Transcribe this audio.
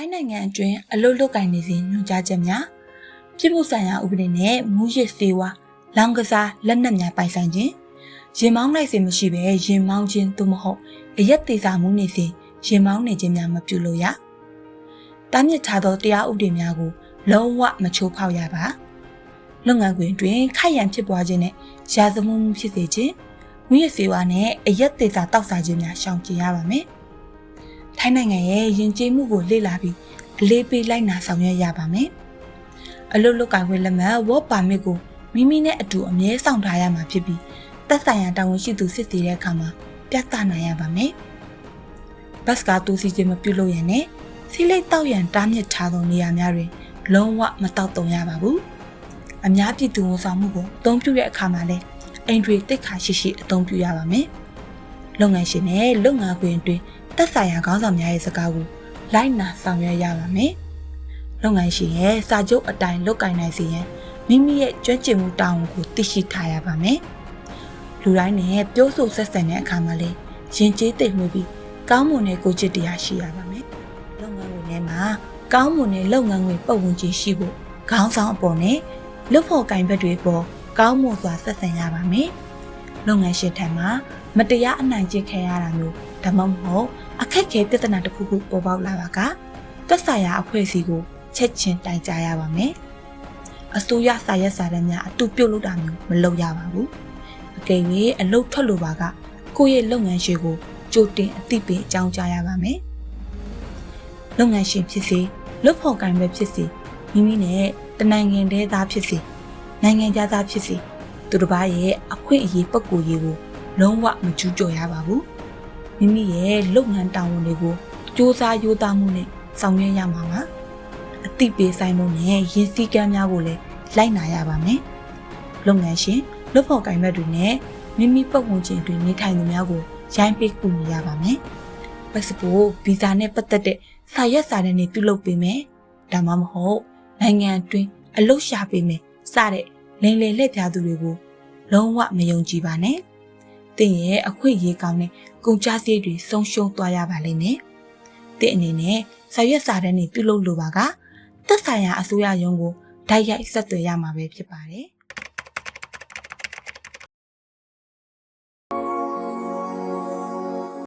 ထိုင်းနိုင်ငံအတွင်းအလုတ်လုတ်ကင်နေစဉ်ညွှန်ကြားချက်များပြည်မှုဆိုင်ရာဥပဒေနဲ့မူရစ်စေဝါလောင်ကစားလက်နက်များပိုင်ဆိုင်ခြင်းရင်မောင်းလိုက်စေမရှိဘဲရင်မောင်းခြင်းသို့မဟုတ်အရက်သေးစာမှုနေစဉ်ရင်မောင်းနေခြင်းများမပြုလို့ရတားမြစ်ထားသောတရားဥပဒေများကိုလုံးဝမချိုးဖောက်ရပါလုပ်ငန်းခွင်တွင်ခိုက်ရန်ဖြစ်ပွားခြင်းနဲ့ရာဇဝမှုဖြစ်စေခြင်းမူရစ်စေဝါနဲ့အရက်သေးစာတောက်စားခြင်းများရှောင်ကျဉ်ရပါမယ် ထိုင်းနိုင်ငံရဲ့ယဉ်ကျေးမှုကိုလေ့လာပြီးအလေးပေးလိုက်နာဆောင်ရွက်ရပါမယ်။အလုတ်လုတ်ကိုင်ခွင့်လက်မှတ် work permit ကိုမိမိနဲ့အတူအမြဲဆောင်ထားရမှာဖြစ်ပြီးသက်ဆိုင်ရာတာဝန်ရှိသူစစ်ဆေးတဲ့အခါမှာပြသနိုင်ရပါမယ်။ဘတ်စကားတူစီခြင်းမပြုလုပ်ရနဲ့စီလိတ်တောက်ရန်တားမြစ်ထားသောနေရာများတွင်လုံးဝမတောက်တုံရပါဘူး။အများပြည်သူဝန်ဆောင်မှုကိုအသုံးပြုတဲ့အခါမှာလည်းအိမ်တွေတိတ်ခါရှိရှိအသုံးပြုရပါမယ်။လုပ်ငန်းရှင်နဲ့လုပ်ငန်းခွင်တွင် သက်ဆိုင်ရာခေါင်းဆောင်များရဲ့စကားကိုလိုက်နာဆောင်ရွက်ရပါမယ်။လုပ်ငန်းရှင်ရဲ့စာချုပ်အတိုင်းလုပ်ကိုင်နိုင်စေရန်မိမိရဲ့ကျွမ်းကျင်မှုတာဝန်ကိုသိရှိထားရပါမယ်။လူတိုင်းနဲ့ပြောဆိုဆက်ဆံတဲ့အခါမှာလည်းရင်ကျေးသိမ့်မှုပြီးကောင်းမွန်တဲ့ကိုယ်ချစ်တရားရှိရပါမယ်။လုပ်ငန်းဝင်ထဲမှာကောင်းမွန်တဲ့လုပ်ငန်းဝင်ပုံဝင်ခြင်းရှိဖို့ခေါင်းဆောင်အပေါ်နဲ့လုပ်ဖို့ကင်ဘက်တွေပေါ်ကောင်းမွန်စွာဆက်ဆံရပါမယ်။ လုပ်ငန်းရှင်ထံမှာမတရားအနိုင်ကျင့်ခံရတာမျိုးဒါမှမဟုတ်အခက်အခဲပြဿနာတစ်ခုခုပေါ်ပေါက်လာပါကသက်ဆိုင်ရာအဖွဲ့အစည်းကိုချက်ချင်းတိုင်ကြားရပါမယ်။အစိုးရစာရက်စာတမ်းများအတူပြုတ်လုပ်တာမျိုးမလုပ်ရပါဘူး။အကယ်၍အလုပ်ထွက်လိုပါကကိုယ့်ရဲ့လုပ်ငန်းရှင်ကိုကြိုတင်အသိပေးအကြောင်းကြားရပါမယ်။လုပ်ငန်းရှင်ဖြစ်စေလုပ်ဖော်ကိုင်ပဲဖြစ်စေမိမိနဲ့တနိုင်ငံတည်းသားဖြစ်စေနိုင်ငံသားဖြစ်စေ သူတစ်ပါးရဲ့အခွင့်အရေးပုံကိုယ်ရေးကိုလုံးဝမကျူးကျော်ရပါဘူး။မိမိရဲ့လုပ်ငန်းတာဝန်တွေကိုစ조사ရိုးသားမှုနဲ့ဆောင်ရွက်ရမှာပါအသိပေးဆိုင်မှုနဲ့ရင်းစည်းကမ်းများကိုလည်းလိုက်နာရပါမယ်လုပ်ငန်းရှင်လုပ်ဖော်ကိုင်ဘက်တွေနဲ့မိမိပတ်ဝန်းကျင်တွင်နေထိုင်သူများကိုရိုင်းပေးကူညီရပါမယ်ပတ်စပို့ဗီဇာနဲ့ပတ်သက်တဲ့စာရွက်စာတမ်းတွေပြုလုပ်ပေးမယ်ဒါမှမဟုတ်နိုင်ငံအတွင်းအလုပ်ရှာပေးမယ်စတဲ့ လိမ်လည်လက်ပြသူတွေကိုလုံးဝမယုံကြည်ပါနဲ့တင်ရဲ့အခွင့်အရေးကောင်းတဲ့ကုန်ကြစည်တွေဆုံးရှုံးသွားရပါလိမ့်မယ်။တဲ့အနေနဲ့စာရွက်စာတမ်းတွေပြုလုပ်လိုပါကသက်ဆိုင်ရာအစိုးရရုံးကိုဓာတ်ရိုက်ဆက်သွယ်ရမှာပဲဖြစ်ပါတယ်။